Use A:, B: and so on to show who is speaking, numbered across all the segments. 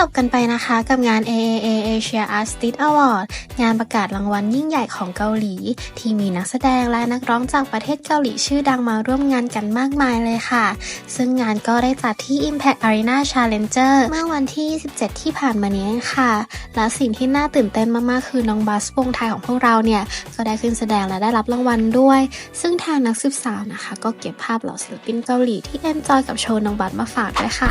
A: จบกันไปนะคะกับงาน AAA Asia Artist Award งานประกาศรางวัลยิ่งใหญ่ของเกาหลี ที่มีนักแสดงและนักร้องจากประเทศเกาหลีชื่อดังมาร่วมงานกันมากมายเลยค่ะ ซึ่งงานก็ได้จัดที่ Impact Arena Challenger เมื่อวันที่ 27 ที่ผ่านมานี้ค่ะ และสิ่งที่น่าตื่นเต้นมากๆ คือน้องบัสวงไทยของพวกเราเนี่ย ก็ได้ขึ้นแสดงและได้รับรางวัลด้วย ซึ่งทางนักสืบสาวนะคะ ก็เก็บภาพเหล่าศิลปินเกาหลีที่เอนจอยกับโชว์น้องบัสมาฝากด้วยค่ะ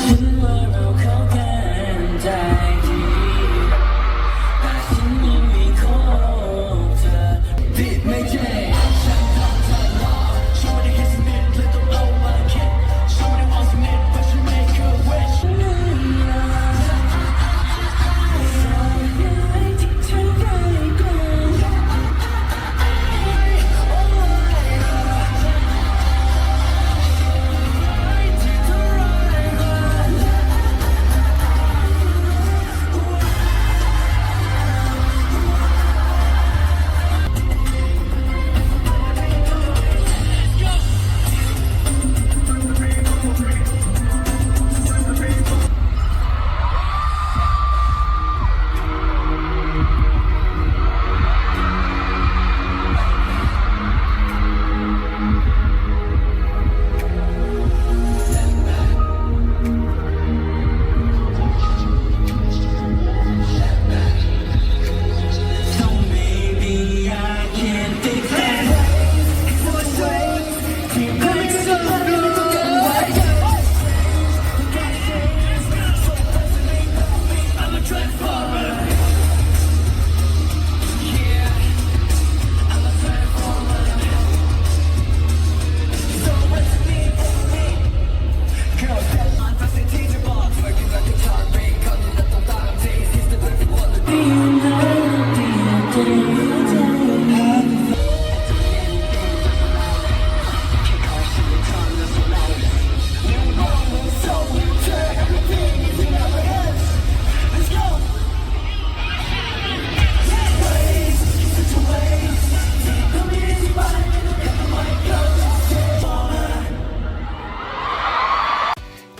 B: ฉัน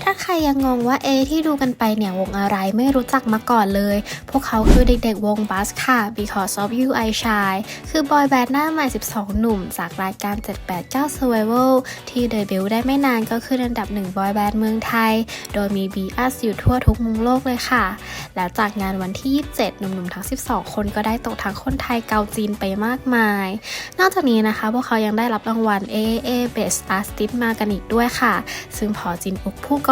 A: ถ้าใครยังงงว่าเอที่ดูกันไปเนี่ยวงอะไรไม่รู้จักมาก่อนเลย พวกเขาคือเด็กๆวงบัสค่ะ Because of You I Shine คือบอยแบนด์หน้าใหม่ 12 หนุ่ม จากรายการ 789 Survival ที่เดบิวต์ได้ไม่นานก็ขึ้นอันดับหนึ่งบอยแบนด์เมืองไทย โดยมี BS อยู่ทั่วทุกมุมโลกเลยค่ะ แล้วจากงานวันที่ 27 หนุ่มๆทั้ง 12 คนก็ได้ตกทั้งคนไทยเกาจีนไปมากมาย นอกจากนี้นะคะ พวกเขายังได้รับรางวัล AA Best Artist มากันอีกด้วยค่ะ ซึ่งพอจินอุกพูดเก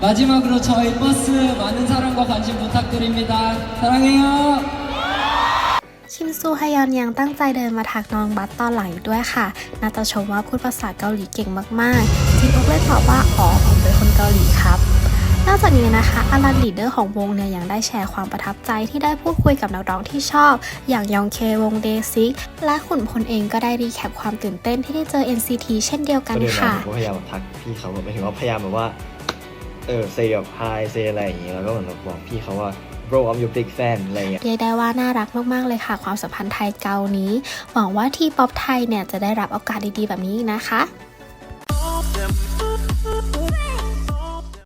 B: 마지막으로 저희 버스 많은 사랑과 관심 부탁드립니다. 사랑해요.
A: คิมซูฮยอนยังตั้งใจเดินมาทักน้องบัตตอนหลังอีกด้วยค่ะ น่าจะชมว่าพูดภาษาเกาหลีเก่งมากๆจินอุกเลยตอบว่า อ๋อ ผมเป็นคนเกาหลีครับ นอกจากนี้นะคะอารันลีดเดอร์ของวงเนี่ยยังได้แชร์ความประทับใจที่ได้พูดคุยกับนักร้องที่ชอบ อย่างยองเควงเดซิกและขุนพลเองก็ได้รีแคปความตื่นเต้นที่ได้เจอ NCT เช่นเดียวกัน
C: ก็เดินมา
A: ค่ะ
C: ผมก็พยายามแบบทักพี่เขาแบบหมายถึงว่าพยายามแบบว่า เออเซแบบไฮเซอะไรอย่างงี้แล้วก็เหมือนแบบบอกพี่เขาว่า bro I'm your big fan อะไรอย่างเงี้ย
A: เรียกได้ว่าน่ารักมาก ๆ เลยค่ะ ความสัมพันธ์ไทยเกานี้ หวังว่าทีป๊อปไทยเนี่ยจะได้รับโอกาสดีๆ แบบนี้นะคะ